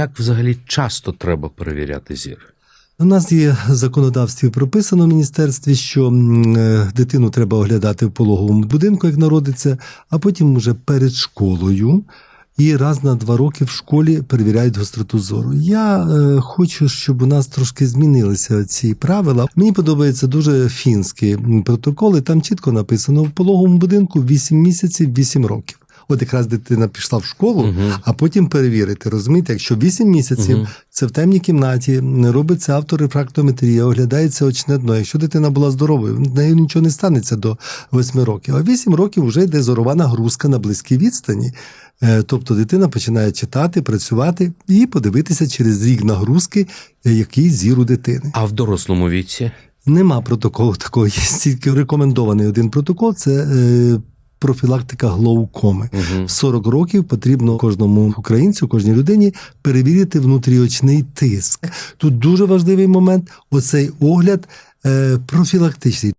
Як взагалі часто треба перевіряти зір? У нас є законодавстві прописано в міністерстві, що е, дитину треба оглядати в пологовому будинку, як народиться, а потім уже перед школою. І раз на два роки в школі перевіряють гостроту зору. Я е, хочу, щоб у нас трошки змінилися ці правила. Мені подобаються дуже фінські протоколи. Там чітко написано в пологовому будинку 8 місяців, 8 років. От якраз дитина пішла в школу, Мгм. а потім перевірити. Розумієте, якщо 8 місяців Мгм. це в темній кімнаті, не робиться авторефрактометрія, оглядається очне дно. Якщо дитина була здоровою, в нею нічого не станеться до 8 років. А 8 років вже йде зорова нагрузка на близькій відстані. Е, Тобто дитина починає читати, працювати і подивитися через рік нагрузки, е, який зір у дитини. А в дорослому віці? Нема протоколу такого, є тільки рекомендований один протокол це е, профілактика глоукоми. Угу. 40 років потрібно кожному українцю, кожній людині перевірити внутріочний тиск. Тут дуже важливий момент оцей огляд е, профілактичний.